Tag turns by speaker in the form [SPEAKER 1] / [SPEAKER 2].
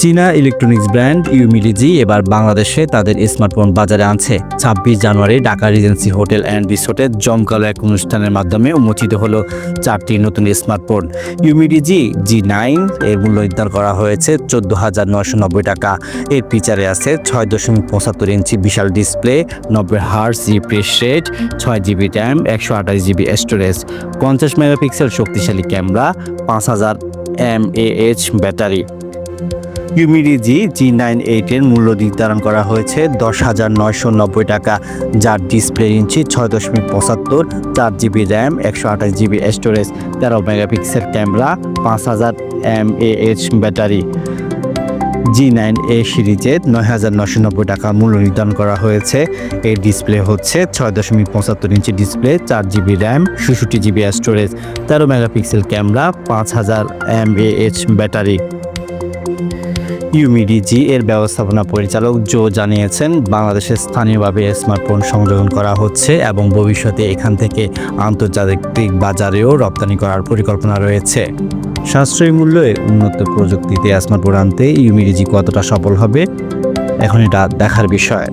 [SPEAKER 1] চীনা electronics brand ইউমিলিজি এবার বাংলাদেশে তাদের স্মার্টফোন বাজারে আনছে। ছাব্বিশ জানুয়ারি ঢাকা রিজেন্সি হোটেল অ্যান্ড রিসোর্টে জমকালো এক অনুষ্ঠানের মাধ্যমে উন্মোচিত হলো চারটি নতুন স্মার্টফোন ইউমিডিজি জি নাইন এর মূল্য নির্ধারণ করা হয়েছে চোদ্দ হাজার নয়শো নব্বই টাকা। এর ফিচারে আছে ছয় দশমিক পঁচাত্তর ইঞ্চি বিশাল ডিসপ্লে নব্বই হার্স রিফ্রেশ রেট ছয় জিবি র্যাম একশো আঠাশ জিবি স্টোরেজ পঞ্চাশ মেগাপিক্সেল শক্তিশালী ক্যামেরা পাঁচ হাজার M A H battery Umidigi G nine এইটের মূল্য নির্ধারণ করা হয়েছে দশ হাজার নয়শো নব্বই টাকা, যার ডিসপ্লে ইঞ্চি ছয় দশমিক পঁচাত্তর, চার জিবি র্যাম, একশো আঠাশ জিবি স্টোরেজ, তেরো মেগাপিক্সেল ক্যামেরা, পাঁচ হাজার M H battery. G nine A সিরিজে নয় হাজার নশো নব্বই টাকা মূল্য নির্ধারণ করা হয়েছে। এর ডিসপ্লে হচ্ছে ছয় দশমিক পঁচাত্তর ইঞ্চি ডিসপ্লে, চার জিবি র্যাম ষষট্টি জিবি স্টোরেজ, তেরো মেগাপিক্সেল ক্যামেরা, পাঁচ হাজার এম এইচ ব্যাটারি। ইউমিডিজি এর ব্যবস্থাপনা পরিচালক জো জানিয়েছেন বাংলাদেশে স্থানীয়ভাবে স্মার্টফোন সংযোজন করা হচ্ছে এবং ভবিষ্যতে এখান থেকে আন্তর্জাতিক বাজারেও রপ্তানি করার পরিকল্পনা রয়েছে। সাশ্রয়ী মূল্যে উন্নত প্রযুক্তিতে স্মার্টফোন আনতে ইউমিডিজি কতটা সফল হবে? এখন এটা দেখার বিষয়।